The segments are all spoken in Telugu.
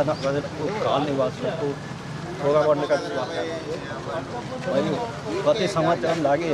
తన ప్రజలకు కాలనీ వాసులకు భోగా పండుగ. మరియు ప్రతి సంవత్సరం లాగే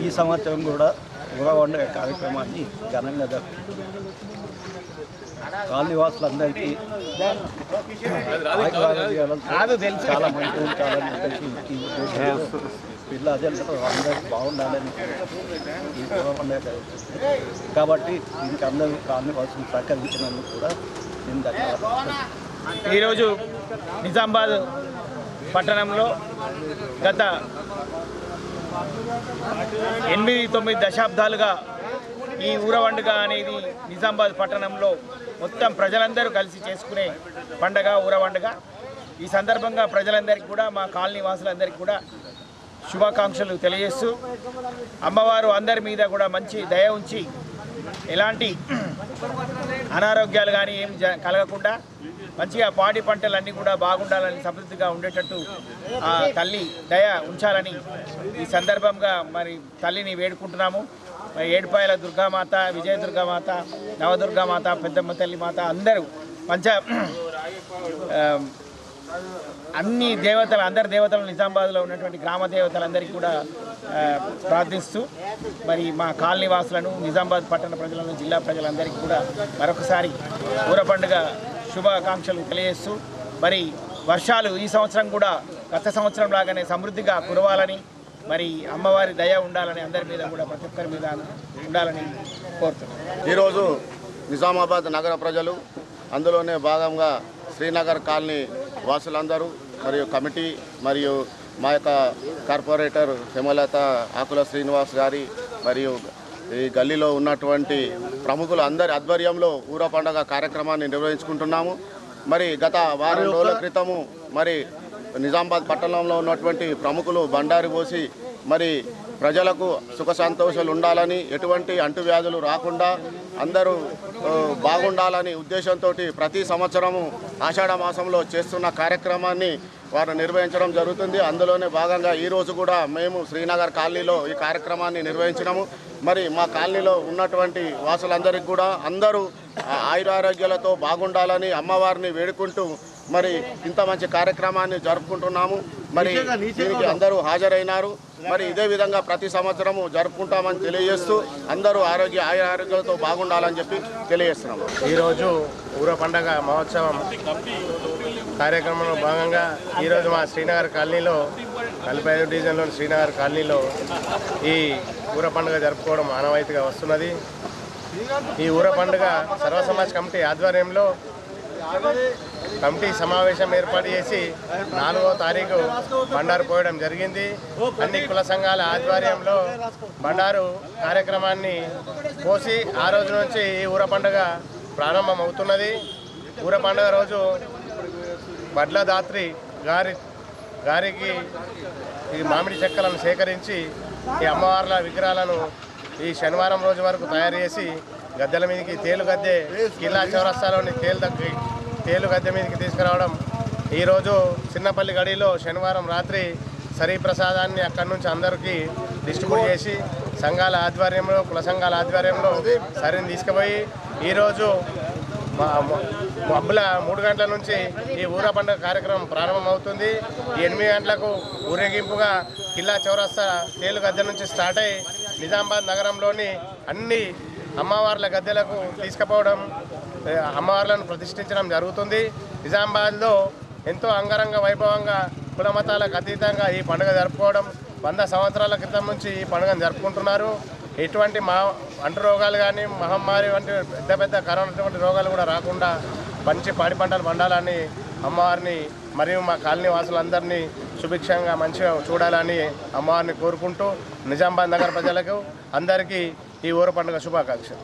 ఈ సంవత్సరం కూడా భోగా పండుగ కార్యక్రమాన్ని ఘనంగా జరుపుకుంటున్నాం కాలనీ వాసులందరికీ చాలా మంచి ఉంచాలని చెప్పేసి పిల్ల అందరూ బాగుండాలని ఈ జరుగుతుంది కాబట్టి దీనికి అందరూ కాలనీ వాసులు సహకరించినందుకు కూడా ఈరోజు నిజామాబాద్ పట్టణంలో గత ఎనిమిది తొమ్మిది దశాబ్దాలుగా ఈ ఊరవండుగ అనేది నిజామాబాద్ పట్టణంలో మొత్తం ప్రజలందరూ కలిసి చేసుకునే పండగ ఊరవండుగ. ఈ సందర్భంగా ప్రజలందరికీ కూడా మా కాలనీ వాసులందరికీ కూడా శుభాకాంక్షలు తెలియజేస్తూ అమ్మవారు అందరి మీద కూడా మంచి దయ ఉంచి ఎలాంటి అనారోగ్యాలు కానీ ఏం జ- కలగకుండా మంచిగా పాడి పంటలన్నీ కూడా బాగుండాలని సమృద్ధిగా ఉండేటట్టు ఆ తల్లి దయ ఉంచాలని ఈ సందర్భంగా మరి తల్లిని వేడుకుంటున్నాము. మరి ఏడుపాయల దుర్గామాత విజయ దుర్గామాత నవదుర్గామాత పెద్దమ్మ తల్లి మాత అందరూ పంచ అన్ని దేవతలు అందరి దేవతలు నిజామాబాద్లో ఉన్నటువంటి గ్రామ దేవతలందరికీ కూడా ప్రార్థిస్తూ మరి మా కాలనీ వాసులను నిజామాబాద్ పట్టణ ప్రజలను జిల్లా ప్రజలందరికీ కూడా మరొకసారి ఊర పండుగ శుభాకాంక్షలు తెలియజేస్తూ మరి వర్షాలు ఈ సంవత్సరం కూడా గత సంవత్సరం లాగానే సమృద్ధిగా కురవాలని మరి అమ్మవారి దయ ఉండాలని అందరి మీద కూడా ప్రతి ఒక్కరి మీద ఉండాలని కోరుతున్నాను ఈరోజు నిజామాబాద్ నగర ప్రజలు అందులోనే భాగంగా శ్రీనగర్ కాలనీ వాసులందరూ మరియు కమిటీ మరియు మా యొక్క కార్పొరేటర్ హేమలత ఆకుల శ్రీనివాస్ గారి మరియు ఈ గల్లీలో ఉన్నటువంటి ప్రముఖులు అందరి ఆధ్వర్యంలో ఊర పండగ కార్యక్రమాన్ని నిర్వహించుకుంటున్నాము. మరి గత వారం రోజుల క్రితము మరి నిజామాబాద్ పట్టణంలో ఉన్నటువంటి ప్రముఖులు బండారి పోసి మరి ప్రజలకు సుఖ సంతోషాలు ఉండాలని ఎటువంటి అంటువ్యాధులు రాకుండా అందరూ బాగుండాలని ఉద్దేశంతో ప్రతి సంవత్సరము ఆషాఢ మాసంలో చేస్తున్న కార్యక్రమాన్ని వారు నిర్వహించడం జరుగుతుంది. అందులోనే భాగంగా ఈరోజు కూడా మేము శ్రీనగర్ కాలనీలో ఈ కార్యక్రమాన్ని నిర్వహించినాము. మరి మా కాలనీలో ఉన్నటువంటి వాసులందరికీ కూడా అందరూ ఆయురారోగ్యాలతో బాగుండాలని అమ్మవారిని వేడుకుంటూ మరి ఇంత మంచి కార్యక్రమాన్ని జరుపుకుంటున్నాము. మరి దీనికి అందరూ హాజరైనారు. మరి ఇదే విధంగా ప్రతి సంవత్సరము జరుపుకుంటామని తెలియజేస్తూ అందరూ ఆరోగ్య ఆయా ఆరోగ్యాలతో బాగుండాలని చెప్పి తెలియజేస్తున్నాము. ఈరోజు ఊర పండగ మహోత్సవం కార్యక్రమంలో భాగంగా ఈరోజు మా శ్రీనగర్ కాలనీలో నలభై ఐదు డివిజన్లోని శ్రీనగర్ కాలనీలో ఈ ఊర పండుగ జరుపుకోవడం ఆనవాయితీగా వస్తున్నది. ఈ ఊర పండుగ సర్వసమాజ్ కమిటీ ఆధ్వర్యంలో కమిటీ సమావేశం ఏర్పాటు చేసి నాలుగో తారీఖు బండారు పోయడం జరిగింది. అన్ని కుల సంఘాల ఆధ్వర్యంలో బండారు కార్యక్రమాన్ని పోసి ఆ రోజు నుంచి ఈ ఊర పండుగ ప్రారంభం అవుతున్నది ఊర పండుగ రోజు బడ్లదాత్రి గారి గారికి ఈ మామిడి చెక్కలను సేకరించి ఈ అమ్మవార్ల విగ్రహాలను ఈ శనివారం రోజు వరకు తయారు చేసి గద్దెల మీదకి తేలు గద్దె కిల్లా చౌరస్తాలోని తేలు దగ్గర తేలు గద్దె మీదకి తీసుకురావడం. ఈరోజు చిన్నపల్లి గడిలో శనివారం రాత్రి సరీ ప్రసాదాన్ని అక్కడి నుంచి అందరికీ డిస్ట్రిబ్యూట్ చేసి సంఘాల ఆధ్వర్యంలో కుల సంఘాల ఆధ్వర్యంలో సరిని తీసుకుపోయి ఈరోజు మబ్బుల మూడు గంటల నుంచి ఈ ఊర పండుగ కార్యక్రమం ప్రారంభమవుతుంది. ఎనిమిది గంటలకు ఊరేగింపుగా కిల్లా చౌరస్తా తేలు గద్దె నుంచి స్టార్ట్ అయ్యి నిజామాబాద్ నగరంలోని అన్ని అమ్మవార్ల గద్దెలకు తీసుకుపోవడం అమ్మవార్లను ప్రతిష్ఠించడం జరుగుతుంది. నిజామాబాద్లో ఎంతో అంగరంగ వైభవంగా కుల మతాలకు అతీతంగా ఈ పండుగ జరుపుకోవడం వంద సంవత్సరాల క్రితం నుంచి ఈ పండుగను జరుపుకుంటున్నారు. ఎటువంటి మా అంటు రోగాలు కానీ మహమ్మారి వంటి పెద్ద పెద్ద కరోనా రోగాలు కూడా రాకుండా మంచి పాడి పంటలు పండాలని అమ్మవారిని మరియు మా కాలనీ వాసులందరినీ సుభిక్షంగా మంచిగా చూడాలని అమ్మవారిని కోరుకుంటూ నిజామాబాద్ నగర ప్రజలకు అందరికీ ఈ ఊర పండుగ శుభాకాంక్షలు.